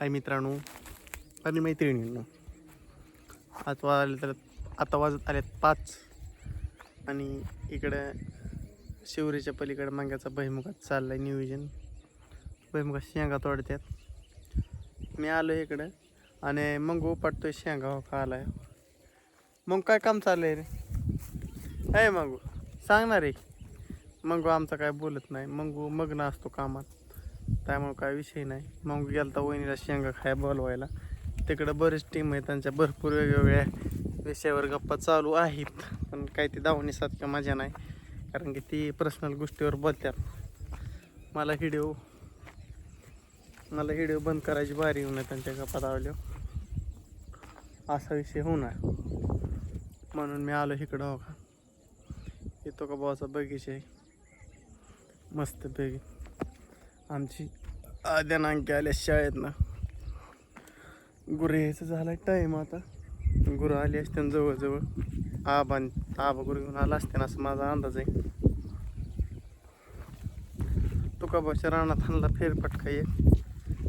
हाय मित्रांनो. आणि मैत्रिणींनो. आज वाजले तर आता वाजत आल्यात पाच. आणि इकडं शिवरीच्या पलीकडं मांग्याचा भैमुखात चाललं आहे नियोजन. भैमुखात शेंगा तोडत्यात. मी आलो इकडं. आणि मग उपटतोय शेंगा हो का आलाय मग काय काम चाललंय रे? आहे मग सांगणार रे. मग आमचा काय बोलत नाही. मग मग्न असतो कामात. त्यामुळे काय विषय नाही. मग गेलता वहिनीला शेंगा खाय बोलवायला. तिकडं बरेच टीम आहे त्यांच्या भरपूर वेगवेगळ्या विषयावर गप्पा चालू आहेत. पण काही ती किंवा मजा नाही. कारण की ती पर्सनल गोष्टीवर बोलतात मला व्हिडिओ मला व्हिडिओ बंद करायची बारी येऊन त्यांच्या गप्पा दावल्यावर असा विषय होणार. म्हणून मी आलो इकडं हो का येतो का भावाचा बगीचा आहे? मस्त पैकी आमची आद्या नांकी आल्या शाळेत ना गुरु यायचं झालं टाईम आता. गुरु आली असते जवळजवळ. आबा आबा गुरु घेऊन आला असते ना असं माझा अंदाज आहे. तुकाबाच्या रानात आणला फेरपटका ये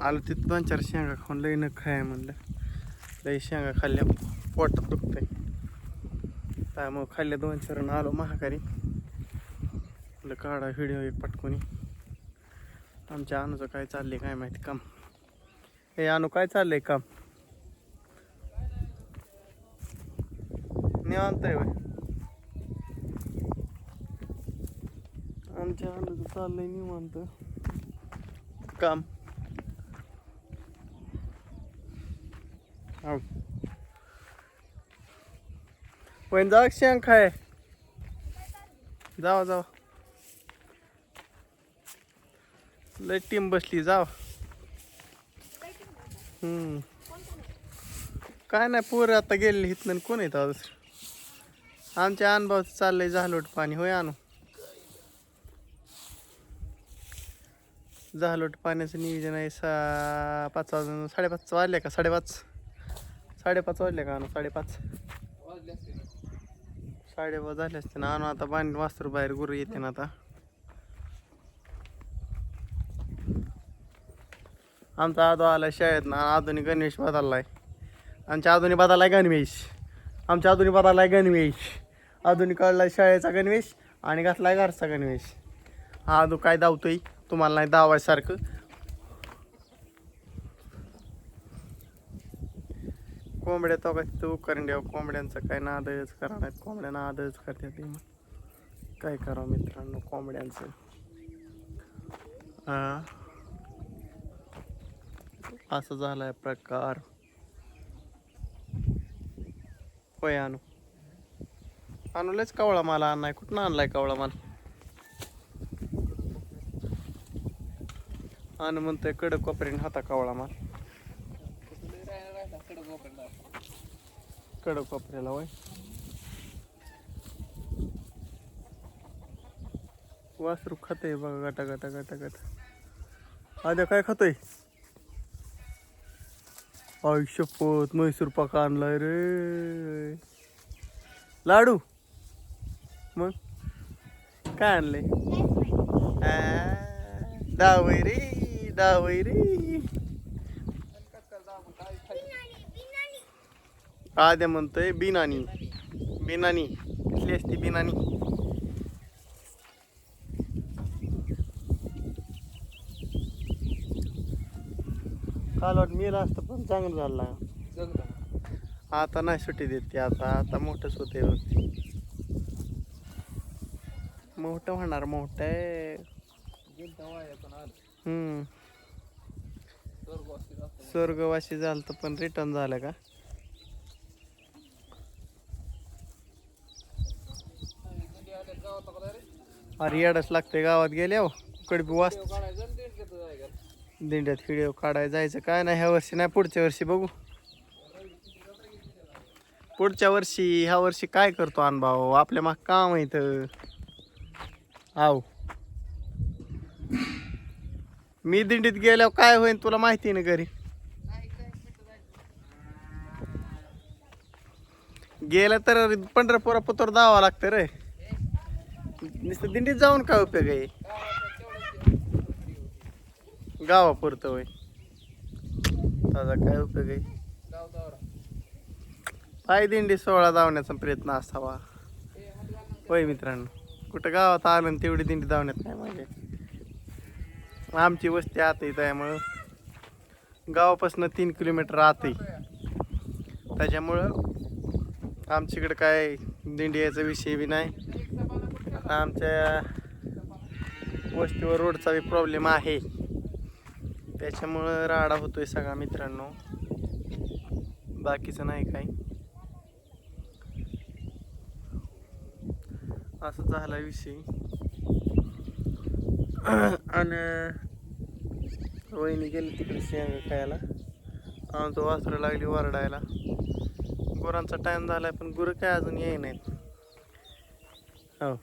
आलो तिथं दोन चार शेंगा खाऊन लई न खाय म्हणलं. लई शेंगा खाल्ल्या पोटात दुखतंय. त्यामुळं खाल्ल्या दोन चार आलो महाकारी म्हटलं काढा व्हिडिओ एक पटकोनी. आमच्या अनुचं काय चाललंय काय माहिती काम. हे अनु काय चाललंय काम? निवांत आहे आमच्या अनुचं चाललंय निवांत. काम. पण जा शंख आहे जावा जावा. लय टीम बसली जाव. हम्म. काय नाही पोरं आता गेले इथनं कोण येत दुसरं आमच्या अनुभव चाललंय झालोट पाणी होय आणू झालोट पाण्याचं नियोजन आहे सा पाच वाजून साडेपाच वाजले का? साडेपाच. साडेपाच वाजले का आणू साडेपाच. साडेपाच झाले असते ना आणू आता पाणी वास्तरू बाहेर गुरु येते ना आता. आमचा आदो आला शाळेत ना आधुनिक गणवेश बदललाय. आमच्या आधुनिक बदललाय गणवेश. आमच्या आधुनिक बदललाय गणवेश. आधुनिक काढलाय शाळेचा गणवेश आणि घातलाय घरचा गणवेश. हा आदू काय धावतोय? तुम्हाला नाही धावायसारखं. कोंबड्या तो काय तू करून द्यावं कोंबड्यांचं काय नादच करा नाही कोंबड्यांना आदच करते मग काय करावं मित्रांनो कोंबड्यांचं. हां. असं झालाय प्रकार. होय आणू आणूलाच कवळा माल आणलाय. कुठं आणलाय कवळा माल? आणू म्हणतोय कडक कोपऱ्याने हाता कवळा माल. कडक कोपऱ्याला होय. वासरू खाते बघा गटा गटा गटा गटा. आद्या काय खातोय? आयुष्यपत म्हैसूर पाक आणलाय रे. लाडू. मग? काय आणलंय? डावय रे डावय रे. आद्या म्हणतोय बिनानी. बिनानी. कुठली असते बिनानी? काल वाट मेला असतं पण चांगलं झालं आता नाही सुट्टी देते आता आता मोठंच होते मोठं होणार मोठं आहे. हम्म. स्वर्गवासी झालं तर पण रिटर्न झालं का? अरे येडच लागते गावात गेले हो कडबी वाच दिंड्यात व्हिडिओ काढायला जायचं. काय नाही ह्या वर्षी नाही पुढच्या वर्षी बघू. पुढच्या वर्षी ह्या वर्षी काय करतो अनुभव आपल्या माग काम आहे इथं. आव मी दिंडीत गेल्यावर काय होईल तुला माहिती आहे ना घरी? गेलं तर पंढरपुरा पुतर दावा लागतं रे. नुसतं दिंडीत जाऊन काय उपयोग आहे? गावापुरतं होय. त्याचा काय उपयोग आहे? पाय दिंडी सोहळा धावण्याचा प्रयत्न असावा. होय मित्रांनो कुठं गावात आलं आणि तेवढी दिंडी धावण्यात नाही मागे आमची वस्ती आत आहे त्यामुळं गावापासून तीन किलोमीटर आत आहे. त्याच्यामुळं आमच्याकडं काय दिंडी यायचा विषय बी नाही. आमच्या वस्तीवर रोडचा बी प्रॉब्लेम आहे. त्याच्यामुळं राडा होतोय सगळा मित्रांनो. बाकीचं नाही काय असं झाला विषय. आणि वहिनी गेली तिकडे शेंग खायला. आमचं वासरं लागली वरडायला. गुरांचा झाला झालाय पण गुरं काय अजून येई नाहीत. हो.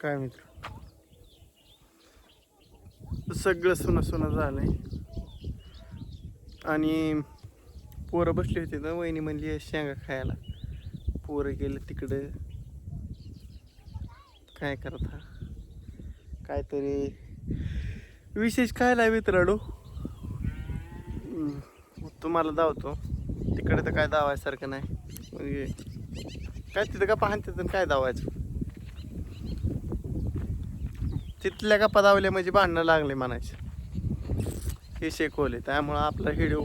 काय मित्र? सगळं सोनं सुना झालं आहे आणि पोरं बसली होती ना वहिनी म्हणली शेंगा खायला. पोरं गेलं तिकडं. काय करता काहीतरी विशेष खायला मित्राडू तुम्हाला धावतो. तिकडे तर काय धावायसारखं नाही. म्हणजे काय तिथं का पाहते तिथं काय धावायचं? तिथल्या का पदावले म्हणजे भांडणं लागले म्हणायचे. हे शेकवले त्यामुळं आपला व्हिडिओ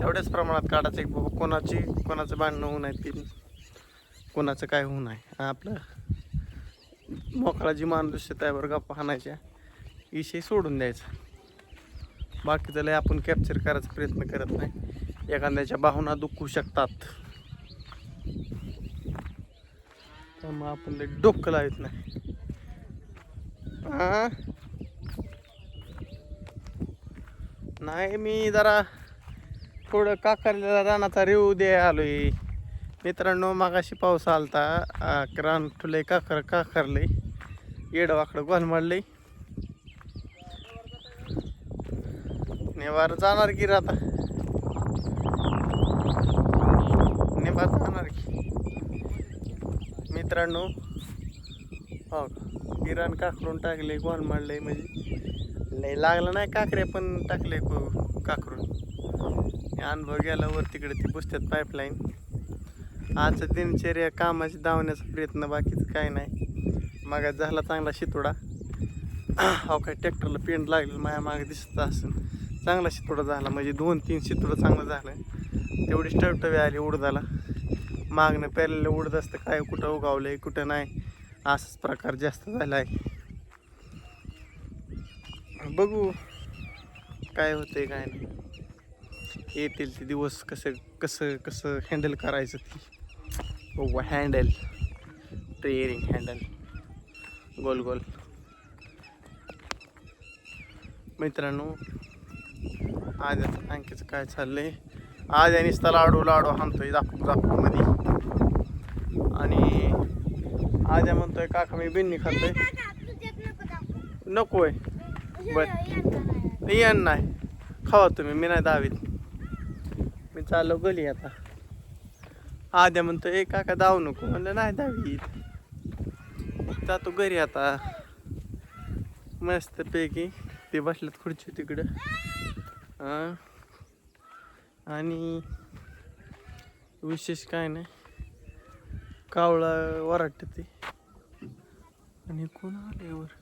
तेवढ्याच प्रमाणात काढायचं. एक बाबा कोणाची कोणाचं भांडणं होऊ नये ती कोणाचं काय होऊ नये. आपलं मोकळा जी माणूस आहे त्यावर गप्पा हाणायच्या. विषय सोडून द्यायचा. बाकीचं लय आपण कॅप्चर करायचा प्रयत्न करत नाही. एखाद्याच्या भावना दुखू शकतात. त्यामुळे आपण लय डोकं लावत नाही. हां. नाही मी जरा थोडं काकारलेला रानाचा रिव्ह्यू दे आलोय. मित्रांनो मागाशी पाऊस आलता. रान ठुले काकर काकरले येडवाकडं गोल नेवार जाणार की रे आता? नेवार जाणार की? मित्रांनो हो गिराण काकरून टाकले गोल मारले म्हणजे. लय लागलं नाही काकरे पण टाकले को- काकरून. हे अनुभव गेल्यावर तिकडे ती पुसतात पाईपलाईन आजचं दिनचर्या कामाची धावण्याचा प्रयत्न बाकीचं काय नाही. मागात झाला चांगला शितोडा. हो काय ट्रॅक्टरला पेंट लागले माझ्या मागे दिसत असून. चांगला शितोडा झाला म्हणजे दोन तीन शितोडा चांगला झालं. तेवढी टवटवी आली उडदाला. मागणं पेरलेलं उडद असतं काय कुठं उगावलंय कुठं नाही. असाच प्रकार जास्त झाला आहे बघू काय होतंय काय नाही. येतील ते दिवस कसं कसं कसं हँडल करायचं ती. बघू हँडल ट्रेअरिंग हँडल गोल गोल. मित्रांनो आज आता आणखीच काय चाललंय? आज आणि नुसता लाडू लाडू हाणतोय दाखवू दाखवू मध्ये. आज म्हणतोय काका मी बिन्नी खातोय. नकोय. बर. येण नाही. खावा तुम्ही मी नाही दावीत. मी चाललो गली आता. आद्या म्हणतो ए काका दाव नको. म्हणलं नाही दावीत. जातो घरी आता. मस्त पैकी. ते बसल्यात खुर्ची तिकडं. हां. आणि विशेष काय नाही. कावळा वराट ते आणि कोण आले वर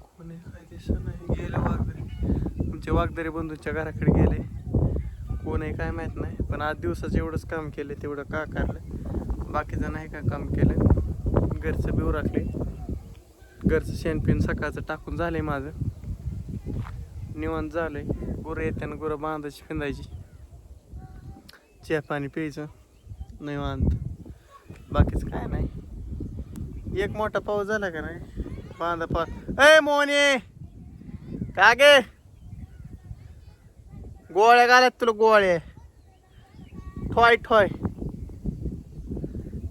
कोण काय दिसत नाही गेले वाघदरे. आमचे वाघदरे बंधूंच्या घराकडे गेले. कोण आहे काय माहीत नाही पण आज दिवसाचं एवढंच काम केलं तेवढं का काढलं बाकीचं नाही का काम केलं? घरचं बिव राखले घरचं शेणपिन सकाळचं टाकून झालं आहे माझं. निवांत झालं आहे गुरं येत्यानं गुरं बांधायची फिंदायची. चहा पाणी प्यायचं. निवांत. बाकीच काय नाही. एक मोठा पाऊस झाला का नाही? बांधा पाऊस ए मोने! का गे? गोळ्या घालत तुला गोळे ठोय ठोय.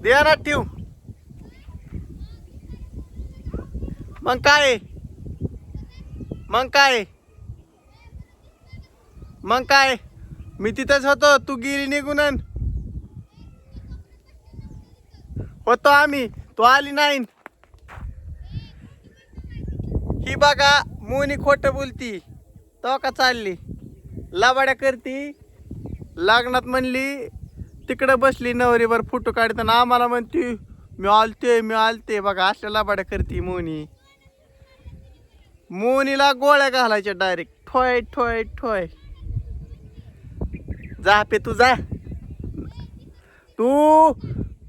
दे ना ठेव. मग काय? मग काय? मग काय? मी तिथंच होतो तू गिरी निघून अन. होतो आम्ही. तो आली नाही. ही बघा मोनी खोट बोलती. तो का चालली? लाबाड्या करती. लग्नात म्हणली तिकडं बसली नवरीवर फोटो काढताना आम्हाला म्हणती मी आलते मी आलते बघा असल्या लाबाड्या करती मोनी. मोनीला गोळ्या घालायच्या डायरेक्ट ठोय ठोय ठोय. जा पे तू जा. तू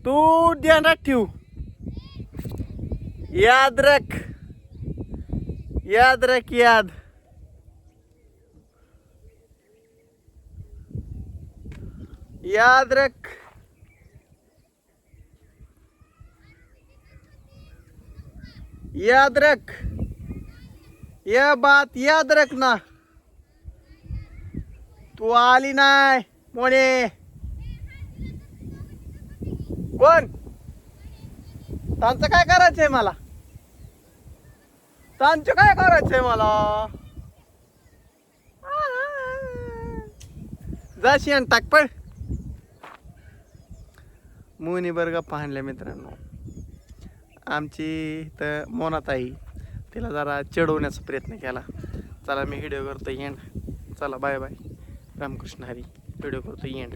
तू ध्यानात ठेव. याद रख. याद रख याद. याद रख. याद रख. यह बात याद रखना. तू आली नाही मोने. कोण? त्यांचं काय करायचंय मला? त्यांचं काय करायचंय मला? जाशी आणि टाक पण मोनी बरं गप्पा मित्रांनो. आमची तर मोनाताई तिला जरा चिडवण्याचा प्रयत्न केला. चला मी व्हिडिओ करतो एंड चला bye bye Ramakrishna Hari video करतो एंड